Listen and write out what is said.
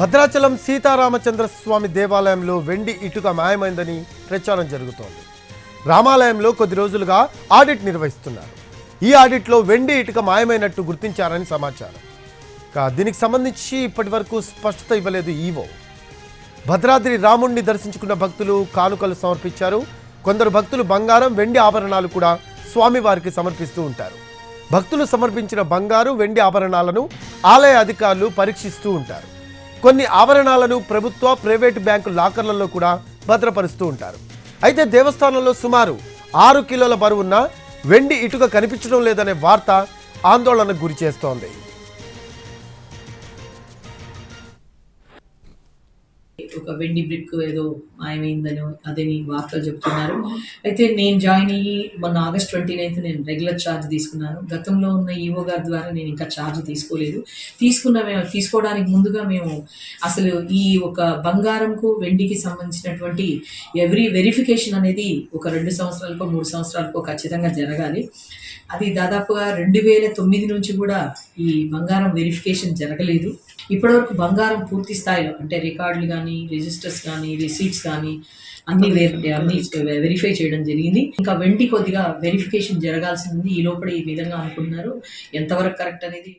భద్రాచలం సీతారామచంద్ర స్వామి దేవాలయంలో వెండి ఇటుక మాయమైందని ప్రచారం జరుగుతోంది. రామాలయంలో కొద్ది రోజులుగా ఆడిట్ నిర్వహిస్తున్నారు. ఈ ఆడిట్లో వెండి ఇటుక మాయమైనట్టు గుర్తించారని సమాచారం. దీనికి సంబంధించి ఇప్పటి వరకు స్పష్టత ఇవ్వలేదు ఈవో. భద్రాద్రి రాముణ్ణి దర్శించుకున్న భక్తులు కానుకలు సమర్పించారు. కొందరు భక్తులు బంగారం వెండి ఆభరణాలు కూడా స్వామివారికి సమర్పిస్తూ ఉంటారు. భక్తులు సమర్పించిన బంగారు వెండి ఆభరణాలను ఆలయ అధికారులు పరీక్షిస్తూ ఉంటారు. కొన్ని ఆభరణాలను ప్రభుత్వ ప్రైవేటు బ్యాంకు లాకర్లలో కూడా భద్రపరుస్తూ ఉంటారు. అయితే దేవస్థానంలో సుమారు ఆరు కిలోల బరువున్న వెండి ఇటుక కనిపించడం లేదనే వార్త ఆందోళనకు గురి చేస్తోంది. ఒక వెండి బ్రిక్ ఏదో మాయమైందని అదని వార్తలు చెప్తున్నారు. అయితే నేను జాయిన్ అయ్యి మొన్న ఆగస్ట్ ట్వంటీ నైన్త్ నేను రెగ్యులర్ ఛార్జ్ తీసుకున్నాను. గతంలో ఉన్న ఈవో గారి ద్వారా నేను ఇంకా ఛార్జ్ తీసుకోలేదు. తీసుకున్న మేము తీసుకోవడానికి ముందుగా మేము అసలు ఈ ఒక బంగారంకు వెండికి సంబంధించినటువంటి ఎవ్రీ వెరిఫికేషన్ అనేది ఒక రెండు సంవత్సరాలకో మూడు సంవత్సరాలకో ఖచ్చితంగా జరగాలి. అది దాదాపుగా రెండు వేల తొమ్మిది నుంచి కూడా ఈ బంగారం వెరిఫికేషన్ జరగలేదు. ఇప్పటివరకు బంగారం పూర్తి స్థాయిలో అంటే రికార్డులు కానీ రిజిస్టర్స్ కానీ రిసీట్స్ కానీ అన్ని అన్ని వెరిఫై చేయడం జరిగింది. ఇంకా వెంటి కొద్దిగా వెరిఫికేషన్ జరగాల్సి ఉంది ఈ లోపల ఈ విధంగా అనుకుంటున్నారు. ఎంతవరకు కరెక్ట్ అనేది